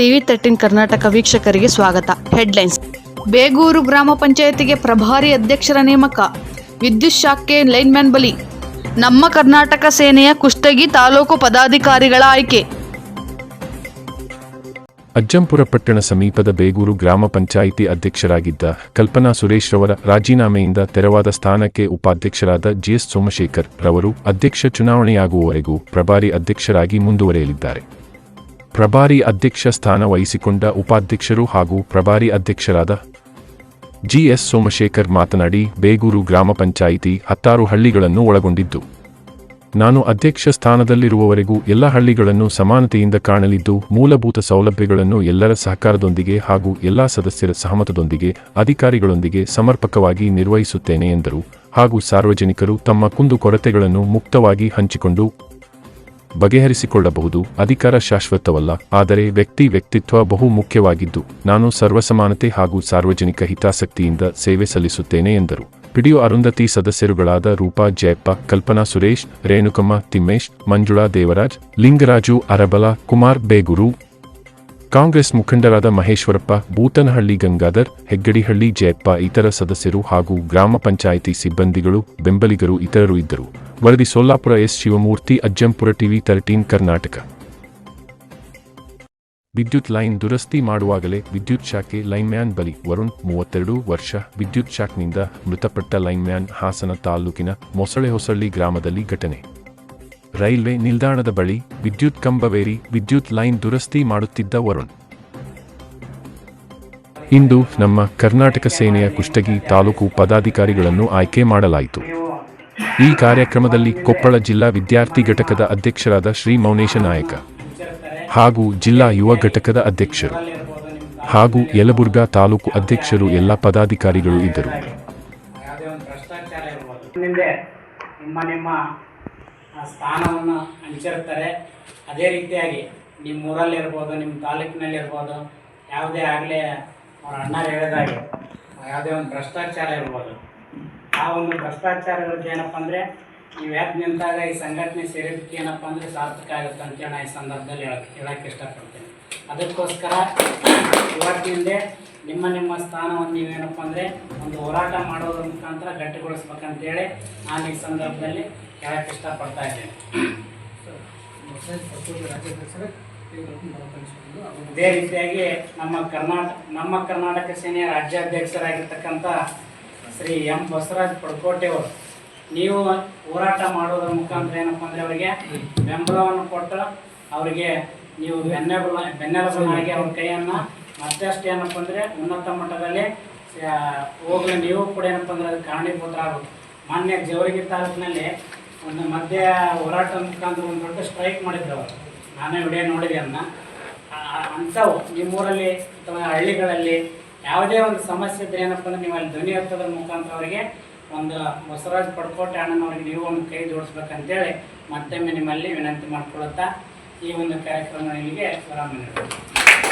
TV thirteen Karnataka ವೀಕ್ಷಕರಿಗೆ ಸ್ವಾಗತ. Headlines. Begur ಗ್ರಾಮ ಪಂಚಾಯತಿಗೆ ಪ್ರಭಾರಿ ಅಧ್ಯಕ್ಷರ ನೇಮಕ. ವಿದ್ಯುತ್ ಶಾಖೆ ಲೈನ್ಮ್ಯಾನ್ ಬಲಿ. ನಮ್ಮ ಕರ್ನಾಟಕ ಸೇನೆಯ ಕುಷ್ಟಗಿ ತಾಲೂಕು ಪದಾಧಿಕಾರಿಗಳ ಆಯ್ಕೆ. ಅಜ್ಜಂಪುರ ಪಟ್ಟಣ ಸಮೀಪದ ಬೇಗೂರು ಗ್ರಾಮ ಪಂಚಾಯಿತಿ ಅಧ್ಯಕ್ಷರಾಗಿದ್ದ ಕಲ್ಪನಾ ಸುರೇಶ್ ರವರ ರಾಜೀನಾಮೆಯಿಂದ ತೆರವಾದ ಸ್ಥಾನಕ್ಕೆ ಉಪಾಧ್ಯಕ್ಷರಾದ ಜಿಎಸ್ ಸೋಮಶೇಖರ್ ರವರು ಅಧ್ಯಕ್ಷ ಚುನಾವಣೆಯಾಗುವವರೆಗೂ ಪ್ರಭಾರಿ ಅಧ್ಯಕ್ಷರಾಗಿ ಮುಂದುವರೆಯಲಿದ್ದಾರೆ. ಪ್ರಭಾರಿ ಅಧ್ಯಕ್ಷ ಸ್ಥಾನ ವಹಿಸಿಕೊಂಡ ಉಪಾಧ್ಯಕ್ಷರು ಹಾಗೂ ಪ್ರಭಾರಿ ಅಧ್ಯಕ್ಷರಾದ ಜಿಎಸ್ ಸೋಮಶೇಖರ್ ಮಾತನಾಡಿ, ಬೇಗೂರು ಗ್ರಾಮ ಪಂಚಾಯಿತಿ ಹತ್ತಾರು ಹಳ್ಳಿಗಳನ್ನು ಒಳಗೊಂಡಿದ್ದು, ನಾನು ಅಧ್ಯಕ್ಷ ಸ್ಥಾನದಲ್ಲಿರುವವರೆಗೂ ಎಲ್ಲ ಹಳ್ಳಿಗಳನ್ನು ಸಮಾನತೆಯಿಂದ ಕಾಣಲಿದ್ದು, ಮೂಲಭೂತ ಸೌಲಭ್ಯಗಳನ್ನು ಎಲ್ಲರ ಸಹಕಾರದೊಂದಿಗೆ ಹಾಗೂ ಎಲ್ಲ ಸದಸ್ಯರ ಸಹಮತದೊಂದಿಗೆ ಅಧಿಕಾರಿಗಳೊಂದಿಗೆ ಸಮರ್ಪಕವಾಗಿ ನಿರ್ವಹಿಸುತ್ತೇನೆ ಎಂದರು ಹಾಗೂ ಸಾರ್ವಜನಿಕರು ತಮ್ಮ ಕುಂದುಕೊರತೆಗಳನ್ನು ಮುಕ್ತವಾಗಿ ಹಂಚಿಕೊಂಡು ಬಗೆಹರಿಸಿಕೊಳ್ಳಬಹುದು. ಅಧಿಕಾರ ಶಾಶ್ವತವಲ್ಲ, ಆದರೆ ವ್ಯಕ್ತಿ ವ್ಯಕ್ತಿತ್ವ ಬಹು ಮುಖ್ಯವಾಗಿದ್ದು, ನಾನು ಸರ್ವಸಮಾನತೆ ಹಾಗೂ ಸಾರ್ವಜನಿಕ ಹಿತಾಸಕ್ತಿಯಿಂದ ಸೇವೆ ಸಲ್ಲಿಸುತ್ತೇನೆ ಎಂದರು. ಪಿಡಿಯು ಅರುಂಧತಿ ಸದಸ್ಯರುಗಳಾದ ರೂಪಾ, ಜಯಪ್ಪ, ಕಲ್ಪನಾ ಸುರೇಶ್, ರೇಣುಕಮ್ಮ, ತಿಮ್ಮೇಶ್, ಮಂಜುಳಾ ದೇವರಾಜ್, ಲಿಂಗರಾಜು, ಅರಬಲ, ಕುಮಾರ್ ಬೇಗುರು, ಕಾಂಗ್ರೆಸ್ ಮುಖಂಡರಾದ ಮಹೇಶ್ವರಪ್ಪ, ಬೂತನಹಳ್ಳಿ ಗಂಗಾಧರ್, ಹೆಗ್ಗಡಿಹಳ್ಳಿ ಜಯಪ್ಪ, ಇತರ ಸದಸ್ಯರು ಹಾಗೂ ಗ್ರಾಮ ಪಂಚಾಯಿತಿ ಸಿಬ್ಬಂದಿಗಳು, ಬೆಂಬಲಿಗರು ಇತರರು ಇದ್ದರು. ವರದಿ Solapura S Shivamurthy, Ajjampura TV thirteen Karnataka. ವಿದ್ಯುತ್ ಲೈನ್ ದುರಸ್ತಿ ಮಾಡುವಾಗಲೇ ವಿದ್ಯುತ್ ಶಾಖೆ ಲೈನ್ಮ್ಯಾನ್ ಬಲಿ ವರುಣ್, ಮೂವತ್ತೆರಡು ವರ್ಷ ವಿದ್ಯುತ್ ಶಾಕ್ನಿಂದ ಮೃತಪಟ್ಟ ಲೈನ್ಮ್ಯಾನ್ ಹಾಸನ ತಾಲೂಕಿನ ಮೊಸಳೆಹೊಸಳ್ಳಿ ಗ್ರಾಮದಲ್ಲಿ ಘಟನೆ. ರೈಲ್ವೆ ನಿಲ್ದಾಣದ ಬಳಿ ವಿದ್ಯುತ್ ಕಂಬವೇರಿ ವಿದ್ಯುತ್ ಲೈನ್ ದುರಸ್ತಿ ಮಾಡುತ್ತಿದ್ದ ವರುಣ್. ಇಂದು ನಮ್ಮ ಕರ್ನಾಟಕ ಸೇನೆಯ ಕುಷ್ಟಗಿ ತಾಲೂಕು ಪದಾಧಿಕಾರಿಗಳನ್ನು ಆಯ್ಕೆ ಮಾಡಲಾಯಿತು. ಈ ಕಾರ್ಯಕ್ರಮದಲ್ಲಿ ಕೊಪ್ಪಳ ಜಿಲ್ಲಾ ವಿದ್ಯಾರ್ಥಿ ಘಟಕದ ಅಧ್ಯಕ್ಷರಾದ ಶ್ರೀ ಮೌನೇಶ ನಾಯಕ ಹಾಗೂ ಜಿಲ್ಲಾ ಯುವ ಘಟಕದ ಅಧ್ಯಕ್ಷರು ಹಾಗೂ ಯಲಬುರ್ಗಾ ತಾಲೂಕು ಅಧ್ಯಕ್ಷರು ಎಲ್ಲ ಪದಾಧಿಕಾರಿಗಳು ಇದ್ದರು. ನಿಮ್ಮ ನಿಮ್ಮ ಸ್ಥಾನವನ್ನು ಹಂಚಿರ್ತಾರೆ ಅದೇ ರೀತಿಯಾಗಿ ನಿಮ್ಮ ಊರಲ್ಲಿರ್ಬೋದು ನಿಮ್ಮ ತಾಲೂಕಿನಲ್ಲಿರ್ಬೋದು ಯಾವುದೇ ಆಗಲೇ ಅವ್ರ ಅಣ್ಣ ಹೇಳಿದಾಗೆ ಯಾವುದೇ ಒಂದು ಭ್ರಷ್ಟಾಚಾರ ಇರ್ಬೋದು ಆ ಒಂದು ಭ್ರಷ್ಟಾಚಾರಗಳಿಗೆ ಏನಪ್ಪ ಅಂದರೆ ನೀವು ಯಾಕೆ ನಿಂತಾಗ ಈ ಸಂಘಟನೆ ಸೇರಿದ್ದಕ್ಕೆ ಏನಪ್ಪ ಅಂದರೆ ಸಾರ್ಥಕ ಆಗುತ್ತೆ ಅಂತೇಳಿ ನಾನು ಈ ಸಂದರ್ಭದಲ್ಲಿ ಹೇಳಕ್ಕೆ ಹೇಳಕ್ಕೆ ಇಷ್ಟಪಡ್ತೀನಿ. ಅದಕ್ಕೋಸ್ಕರ ಇವತ್ತಿಂದೆ ನಿಮ್ಮ ನಿಮ್ಮ ಸ್ಥಾನವನ್ನು ನೀವೇನಪ್ಪ ಅಂದರೆ ಒಂದು ಹೋರಾಟ ಮಾಡೋದ್ರ ಮುಖಾಂತರ ಗಟ್ಟಿಗೊಳಿಸ್ಬೇಕಂತೇಳಿ ನಾನು ಈ ಸಂದರ್ಭದಲ್ಲಿ ಹೇಳಕ್ಕೆ ಇಷ್ಟಪಡ್ತಾ ಇದ್ದೇನೆ. ಇದೇ ರೀತಿಯಾಗಿ ನಮ್ಮ ಕರ್ನಾಟಕ ನಮ್ಮ ಕರ್ನಾಟಕ ಸೇನೆಯ ರಾಜ್ಯಾಧ್ಯಕ್ಷರಾಗಿರ್ತಕ್ಕಂಥ ಶ್ರೀ ಎಂ ಬಸವರಾಜ್ ಪಡ್ಕೋಟೆ ಅವರು. ನೀವು ಹೋರಾಟ ಮಾಡೋದ್ರ ಮುಖಾಂತರ ಏನಪ್ಪ ಅಂದರೆ ಅವರಿಗೆ ಬೆಂಬಲವನ್ನು ಕೊಟ್ಟು ಅವರಿಗೆ ನೀವು ಬೆನ್ನೆಬಲ ಬೆನ್ನೆಲುಬನಾಗಿ ಅವ್ರ ಕೈಯನ್ನು ಮತ್ತಷ್ಟು ಏನಪ್ಪ ಅಂದರೆ ಉನ್ನತ ಮಟ್ಟದಲ್ಲಿ ಹೋಗಲು, ನೀವು ಕೂಡ ಏನಪ್ಪ ಅಂದರೆ ಅದಕ್ಕೆ ಕಾರಣೀಭೂತರಾಗಬೇಕು. ಮಾನ್ಯ ಜವರಿಗೆ ತಾಲೂಕಿನಲ್ಲಿ ಒಂದು ಮಧ್ಯ ಹೋರಾಟ ಮುಖಾಂತರ ಒಂದು ದೊಡ್ಡ ಸ್ಟ್ರೈಕ್ ಮಾಡಿದ್ರು ಅವರು. ನಾನೇ ವಿಡಿಯೋ ನೋಡಿದೆ ಅದನ್ನ ಅಂಥವು ನಿಮ್ಮೂರಲ್ಲಿ ಅಥವಾ ಹಳ್ಳಿಗಳಲ್ಲಿ ಯಾವುದೇ ಒಂದು ಸಮಸ್ಯೆ ಇದ್ರೆ ಏನಪ್ಪ ಅಂದ್ರೆ ನೀವು ಅಲ್ಲಿ ಧ್ವನಿ ಹತ್ತದ ಮುಖಾಂತರ ಅವರಿಗೆ ಒಂದು ಬಸವರಾಜ್ ಪಡ್ಕೋಟೆ ಅಣ್ಣನವರಿಗೆ ನೀವು ಒಂದು ಕೈ ಜೋಡಿಸ್ಬೇಕಂತೇಳಿ ಮತ್ತೊಮ್ಮೆ ನಿಮ್ಮಲ್ಲಿ ವಿನಂತಿ ಮಾಡಿಕೊಳ್ಳುತ್ತಾ ಈ ಒಂದು ಕಾರ್ಯಕ್ರಮ ಇಲ್ಲಿಗೆ ವಿರಾಮ ನೀಡ್ತೀನಿ